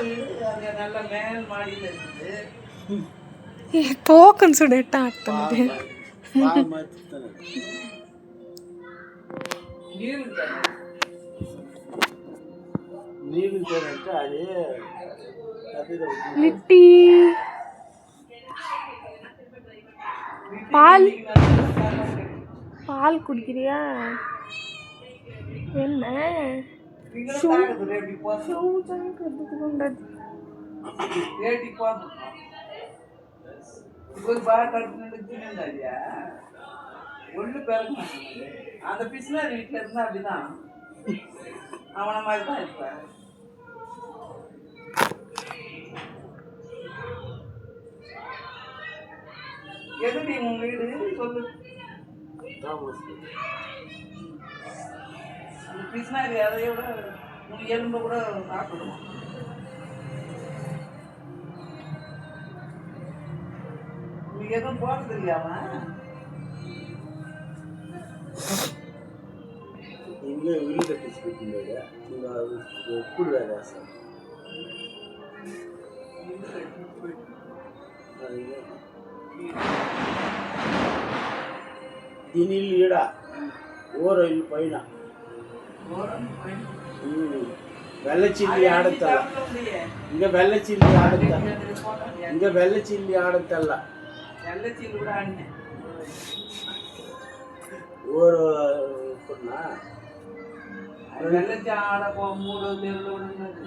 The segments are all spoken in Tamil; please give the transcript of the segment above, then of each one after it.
வீடு அங்கே நல்ல அது லிட்டி. பால். பால் குடிக்கிறியா? என்ன? நீங்களும் தாக்குது ரேட்டி போதும் கற்றுக்கொண்டது ரேட்டி போதும் போய் பாக கட்டுனது தின்னுந்தாரியா ஒன்று பிறக்க மாட்டேங்குது அந்த பிஸ்னாரி வீட்டில் இருந்தால் அப்படிதான் அவனை மாதிரி தான் இருப்பேன் எதுடி உன் வீடு சொல்லு அந்த பீஸ்னால் இது அதையோட எலும்பு கூட சாப்பிடுவோம். எதுவும் போக இல்லையா அவன்? எங்கே உள்ள கட்டி சொல்லிட்டு ஒப்புடு சார். ದಿನಿಲ್ ಗಿಡ ಓರೈಲ್ வெள்ளச்சில்லி ஆடத்தல்ல இங்க வெள்ளச்சில்லி ஆடத்தல்ல இங்க வெள்ளச்சில்லி ஆடத்தல்ல ஒரு வெள்ளச்சி ஆட. போ மூடு தெருவில் ఉన్నది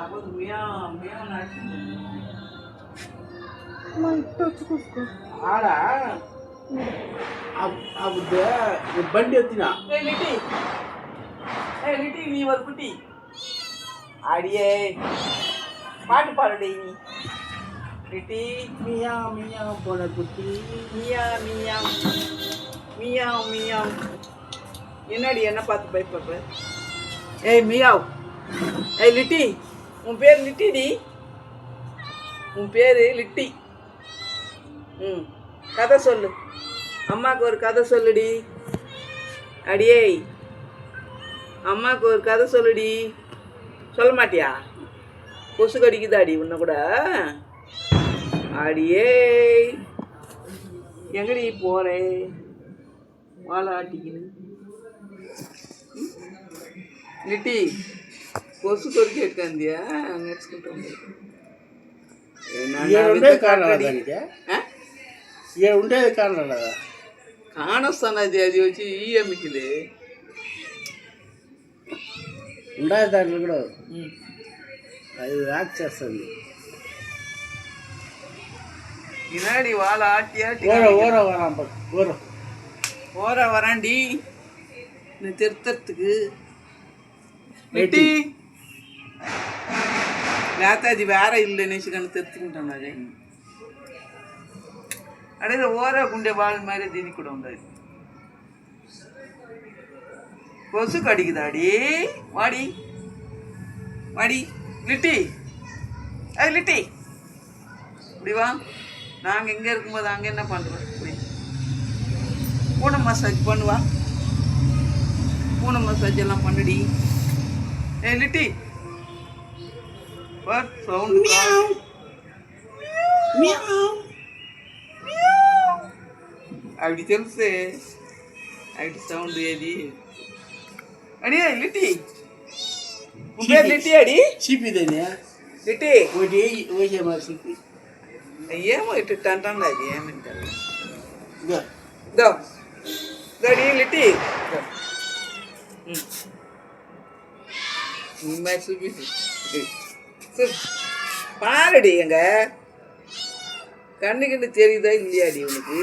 అప్పుడు మేము మేము నడిచింది ఆడ బండి ఎత్తిన ஏய் லிட்டி ஏய் லிட்டி நீ ஒரு குட்டி அடியே பாட்டு பாடுடி நீ லிட்டி మియా మియా పోన కుట్టి மியா மியா மியா மியா என்னடி என்ன பார்த்து பயப்படுற ஏய் மியாவ் ஏய் லிட்டி உன் பேர் லிட்டிடி உன் பேர் லிட்டி ம் கதை சொல்லு அம்மாவுக்கு ஒரு கதை சொல்லுடி அடியே அம்மாவுக்கு ஒரு கதை சொல்லுடி சொல்ல மாட்டியா கொசு கடிக்குதாடி உன்னை கூட அடியே எங்கடி போறே வாழை ஆட்டிக்கின்னு லிட்டி கொசு కొరికి ఎక్కందియా నేర్చుకుంటాం ఏ ఉండేది కారణం కానొస్తానది అది వచ్చి ఈఎంకిది ఉండాలి దాంట్లో కూడా అది యాక్ట్ చేస్తుంది ఈనాడు వాళ్ళ ఆటి ఆటి ఓర ఓర వరాం ఓర ஓர வராண்டி நான் திருத்தறதுக்கு வெட்டி வேத்தாதி வேற இல்லைன்னு நினச்சிக்கான திருத்துக்கிட்டோம் நான் கடையில் ஓரா குண்டே வாழ் மாதிரி திணி கொண்டு கொசு கடிக்குதாடி வாடி. வாடி. லிட்டி. அது லிட்டி. இப்படி வா. நாங்கள் இங்கே இருக்கும்போது அங்கே என்ன பண்ணுறோம் இப்படி. பூனை மசாஜ் பண்ணுவா. பூனை மசாஜ் எல்லாம் பண்ணுடி. ஏ லிட்டி. Sound meow. அப்படி తెలుసే அப்படி சவுண்ட் ஏதி அடியே லிட்டி உன் பேர் லிட்டி அடி చీపిదేనే లిట్టి ఒకటి వేసే మరి చీపి ఏమో ఇటు అంటాను అది ఏమంటారు ఇదో దో దడి లిట్టి மாதிரி சுபி பாருடி எங்க கண்ணு கண்ணு தெரியுதா இல்லையாடி உனக்கு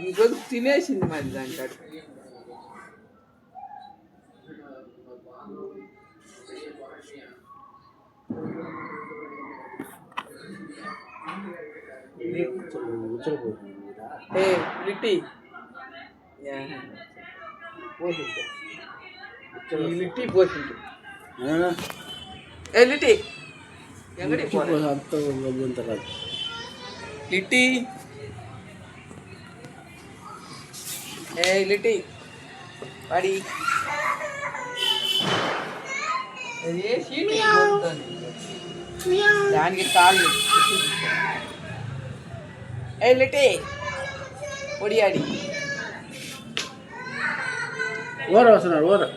ఇంకొక తినేసింది మరి దాంట్లో ఏ లిట్టి లిట్టి పోసింది ఏ లిట్టి ఎంగడి పోరా అంత గబ్బుంతరాదు లిట్టి Hey, Litty. Buddy. దానికి కాళ్ళు ఏ లిటి ఒడియాడి ఓర వస్తున్నారు ఓరా